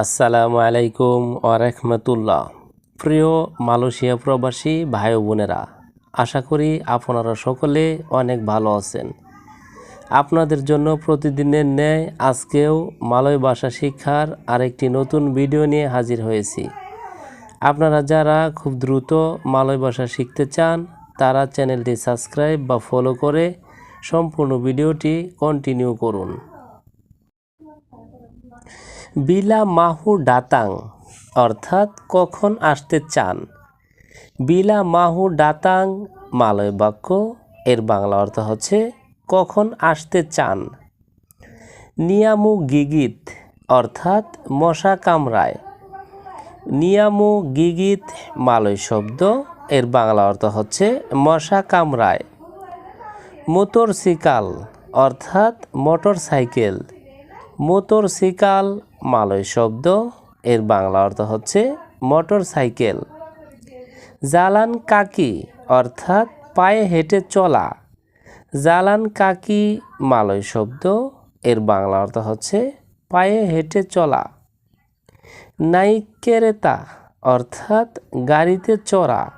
আসসালামু আলাইকুম ওরহমতুল্লাহ প্রিয় মালয়েশিয়া প্রবাসী ভাই বোনেরা, আশা করি আপনারা সকলে অনেক ভালো আছেন। আপনাদের জন্য প্রতিদিনের ন্যায় আজকেও মালয় ভাষা শিক্ষার আরেকটি নতুন ভিডিও নিয়ে হাজির হয়েছি। আপনারা যারা খুব দ্রুত মালয় ভাষা শিখতে চান, তারা চ্যানেলটি সাবস্ক্রাইব বা ফলো করে সম্পূর্ণ ভিডিওটি কন্টিনিউ করুন। বিলা মাহু ডাতাং, অর্থাৎ কখন আসতে চান? বিলা মাহু ডাতাং, মালয় বাক্য, এর বাংলা অর্থ হচ্ছে কখন আসতে চান। নিয়ামু গিগিত, অর্থাৎ মশা কামড়ায়। নিয়ামু গিগিত, মালয় শব্দ, এর বাংলা অর্থ হচ্ছে মশা কামড়ায়। মোটরসাইকেল, অর্থাৎ মোটর সাইকেল মোটরসাইকেল মালয় শব্দ, এর বাংলা অর্থ হচ্ছে মোটর সাইকেল। জালান কাকি অর্থাৎ পায়ে হেঁটে চলা। জালান কাকি মালয় শব্দ, এর বাংলা অর্থ হচ্ছে পায়ে হেঁটে চলা। নাইকেরেতা অর্থাৎ গাড়িতে চড়া।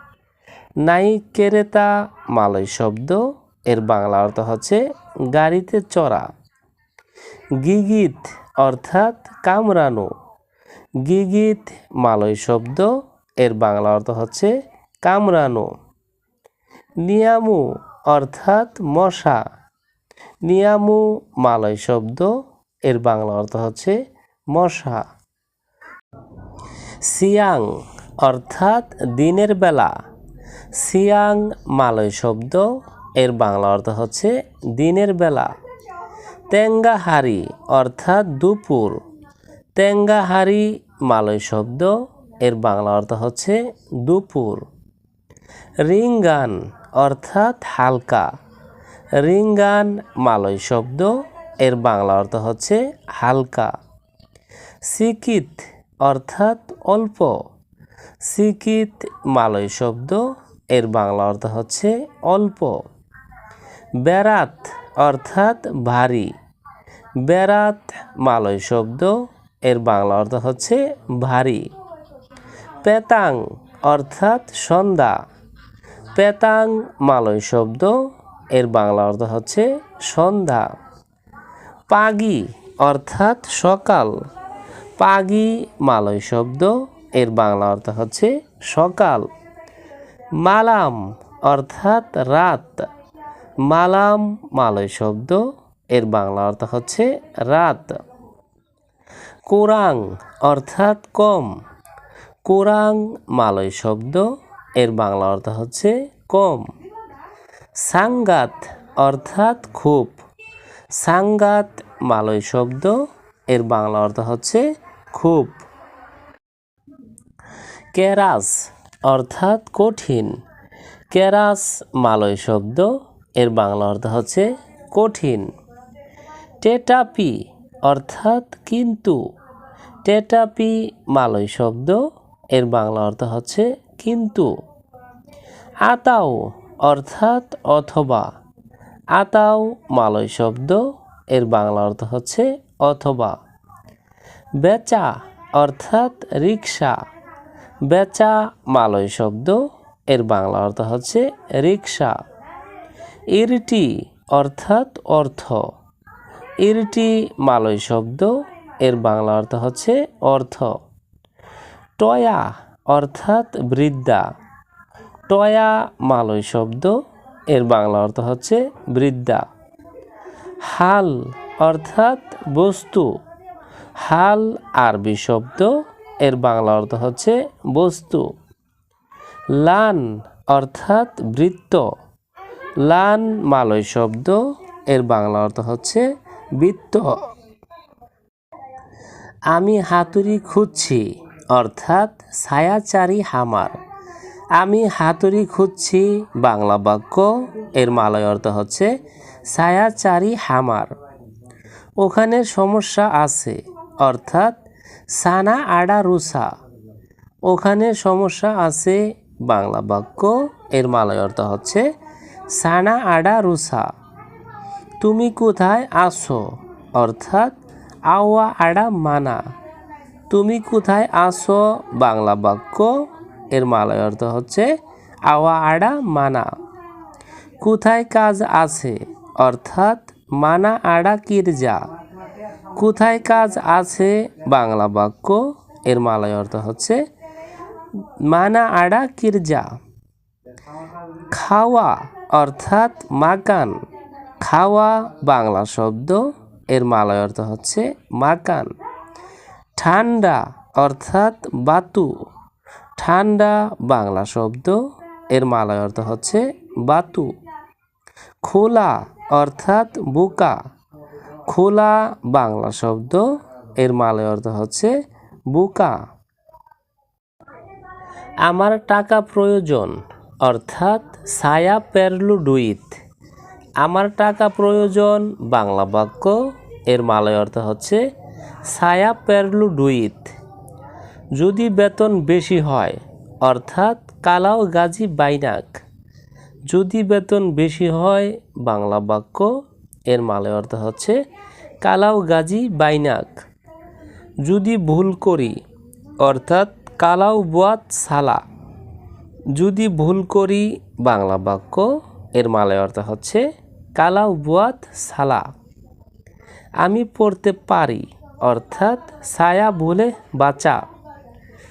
নাইকেরেতা মালয় শব্দ, এর বাংলা অর্থ হচ্ছে গাড়িতে চড়া। গিগিত অর্থাৎ কামড়ানো গিগিত মালয় শব্দ, এর বাংলা অর্থ হচ্ছে কামড়ানো নিয়ামু অর্থাৎ মশা। নিয়ামু মালয় শব্দ, এর বাংলা অর্থ হচ্ছে মশা। সিয়াং অর্থাৎ দিনের বেলা। সিয়াং মালয় শব্দ, এর বাংলা অর্থ হচ্ছে দিনের বেলা। তেঙ্গাহারি অর্থাৎ দুপুর। তেঙ্গাহারি মালয় শব্দ, এর বাংলা অর্থ হচ্ছে দুপুর। রিঙ্গান অর্থাৎ হালকা। রিঙ্গান মালয় শব্দ, এর বাংলা অর্থ হচ্ছে হালকা। সিকিত অর্থাৎ অল্প। সিকিত মালয় শব্দ, এর বাংলা অর্থ হচ্ছে অল্প। বেড়াত অর্থাৎ ভারী। বেড়াত মালয় শব্দ, এর বাংলা অর্থ হচ্ছে ভারী। পেতাং অর্থাৎ সন্ধ্যা। পেতাং মালয় শব্দ, এর বাংলা অর্থ হচ্ছে সন্ধ্যা। পাগি অর্থাৎ সকাল। পাগি মালয় শব্দ, এর বাংলা অর্থ হচ্ছে সকাল। মালাম অর্থাৎ রাত। মালাম মালয় শব্দ, এর বাংলা অর্থ হচ্ছে রাত। কোরাং অর্থাৎ কম। কোরাং মালয় শব্দ, এর বাংলা অর্থ হচ্ছে কম। সাঙ্গাত অর্থাৎ খুব। সাংগাত মালয় শব্দ, এর বাংলা অর্থ হচ্ছে খুব। কেরাস অর্থাৎ কঠিন। কেরাস মালয় শব্দ এর বাংলা অর্থ হচ্ছে কঠিন। টেটাপি অর্থাৎ কিন্তু। টেটাপি মালয় শব্দ, এর বাংলা অর্থ হচ্ছে কিন্তু। আতাও অর্থাৎ অথবা। আতাও মালয় শব্দ, এর বাংলা অর্থ হচ্ছে অথবা। বেচা অর্থাৎ রিক্সা বেচা মালয় শব্দ, এর বাংলা অর্থ হচ্ছে রিক্সা ইরটি অর্থাৎ অর্থ। ইরটি মালয় শব্দ, এর বাংলা অর্থ হচ্ছে অর্থ। টয়া অর্থাৎ বৃদ্ধা। টয়া মালয় শব্দ, এর বাংলা অর্থ হচ্ছে বৃদ্ধা। হাল অর্থাৎ বস্তু। হাল আরবি শব্দ, এর বাংলা অর্থ হচ্ছে বস্তু। লান অর্থাৎ বৃত্ত। লান মালয় শব্দ, এর বাংলা অর্থ হচ্ছে বৃত্ত। আমি হাতুড়ি খুঁজছি, অর্থাৎ ছায়াচারী হামার। আমি হাতুড়ি খুঁজছি, বাংলা বাক্য, এর মালয় অর্থ হচ্ছে ছায়াচারী হামার। ওখানে সমস্যা আছে, অর্থাৎ সানা আডা রুসা। ওখানে সমস্যা আছে, বাংলা বাক্য, এর মালয় অর্থ হচ্ছে সানা আডা রুসা। তুমি কোথায় আসো অর্থাৎ আওয়া আডা মানা। তুমি কোথায় আসো বাংলা বাক্য, এর মালয় অর্থ হচ্ছে আওয়া আড়া মানা। কোথায় কাজ আছে? অর্থাৎ মানা আড়া কিরজা। কোথায় কাজ আছে? বাংলা বাক্য, এর মালয় অর্থ হচ্ছে মানা আড়া কিরজা। খাওয়া। অর্থাৎ মাকান। খাওয়া বাংলা শব্দ, এর মালয় অর্থ হচ্ছে মাকান। ঠান্ডা অর্থাৎ বাতু। ঠান্ডা বাংলা শব্দ, এর মালয় অর্থ হচ্ছে বাতু। খোলা অর্থাৎ বোকা। খোলা বাংলা শব্দ, এর মালয় অর্থ হচ্ছে বোকা। আমার টাকা প্রয়োজন। অর্থাৎ সায়া পেরলু ডুইত আমার টাকা প্রয়োজন, বাংলা বাক্য, এর মালয় অর্থ হচ্ছে সায়া পেরলু ডুইত যদি বেতন বেশি হয়, অর্থাৎ কালাও গাজী বাইনাক। যদি বেতন বেশি হয়, বাংলা বাক্য, এর মালয় অর্থ হচ্ছে কালাও গাজী বাইনাক। যদি ভুল করি, অর্থাৎ কালাও বুয়াত সালা যদি ভুল করি, বাংলা বাক্য, এর মালয় অর্থ হচ্ছে কালা বুয়াত সালা। আমি পড়তে পারি, অর্থাৎ ছায়া ভুলে বাঁচা।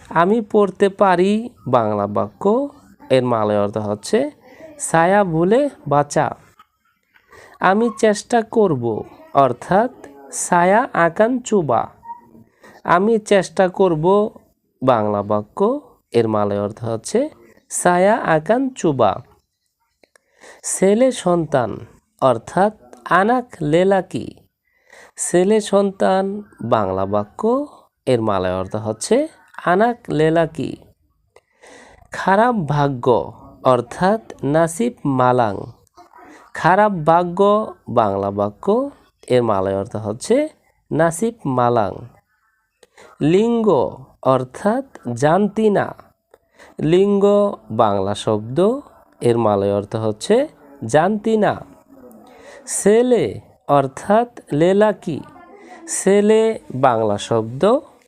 আমি পড়তে পারি, বাংলা বাক্য, এর মালয় অর্থ হচ্ছে ছায়া ভুলে বাঁচা। আমি চেষ্টা করব, অর্থাৎ ছায়া আকান চুবা। আমি চেষ্টা করব, বাংলা বাক্য, এর মালয় অর্থ হচ্ছে ছায়া আকান চুবা। ছেলে সন্তান, অর্থাৎ আনাক লেলাকি ছেলে সন্তান, বাংলা বাক্য, এর মালয় অর্থ হচ্ছে আনাক লেলাকি খারাপ ভাগ্য, অর্থাৎ নাসিব মালাং। খারাপ ভাগ্য, বাংলা বাক্য, এর মালয় অর্থ হচ্ছে নাসিব মালাং। লিঙ্গ, অর্থাৎ জানতি না লিঙ্গ, বাংলা শব্দ, এর মালয় অর্থ হচ্ছে জানতি না। ছেলে অর্থাৎ লেলাকি ছেলে বাংলা শব্দ,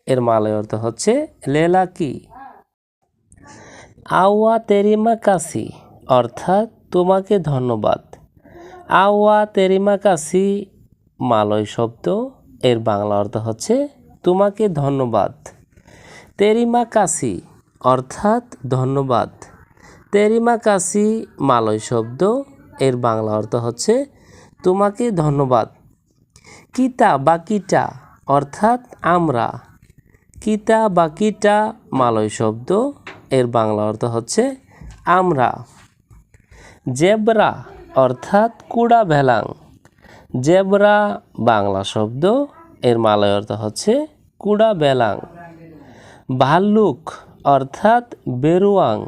এর মালয় অর্থ হচ্ছে লেলাকি আওয়া তেরিমা কাসি, অর্থাৎ তোমাকে ধন্যবাদ। আওয়া তেরিমা কাসি, মালয় শব্দ, এর বাংলা অর্থ হচ্ছে তোমাকে ধন্যবাদ। তেরিমা কাসি অর্থাৎ ধন্যবাদ। তেরিমা কাসি মালয় শব্দ, এর বাংলা অর্থ হচ্ছে তোমাকে ধন্যবাদ। কিতা বা কিটা অর্থাৎ আমরা। কিতা বা কিটা মালয় শব্দ, এর বাংলা অর্থ হচ্ছে আমরা। জেব্রা অর্থাৎ কুড়া ভেলাং। জেব্রা বাংলা শব্দ, এর মালয় অর্থ হচ্ছে কুড়া বেলাং ভাল্লুক অর্থাৎ বেরুয়াং।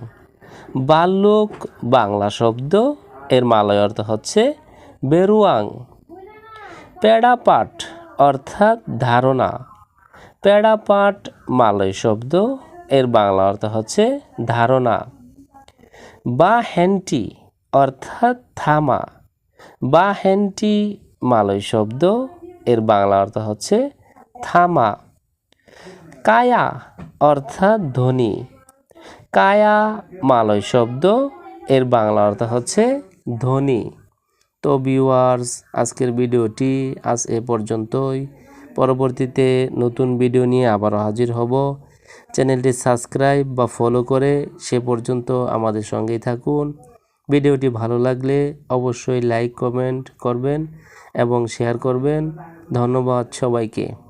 ভাল্লুক বাংলা শব্দ, এর মালয় অর্থ হচ্ছে বেরুয়াং। পেড়াপাট অর্থাৎ ধারণা। পেড়াপাট মালয় শব্দ, এর বাংলা অর্থ হচ্ছে ধারণা। বা হ্যান্টি অর্থাৎ থামা। বা হ্যান্টি মালয় শব্দ, এর বাংলা অর্থ হচ্ছে থামা। কায়া অর্থাৎ ধ্বনি। কায়া মালয় শব্দ, এর বাংলা অর্থ হচ্ছে ধ্বনি। তো ভিউয়ার্স আজকের ভিডিওটি আজ এ পর্যন্তই। পরবর্তীতে নতুন ভিডিও নিয়ে আবারও হাজির হব। চ্যানেলটি সাবস্ক্রাইব বা ফলো করে সে পর্যন্ত আমাদের সঙ্গেই থাকুন। ভিডিওটি ভালো লাগলে অবশ্যই লাইক কমেন্ট করবেন এবং শেয়ার করবেন। ধন্যবাদ সবাইকে।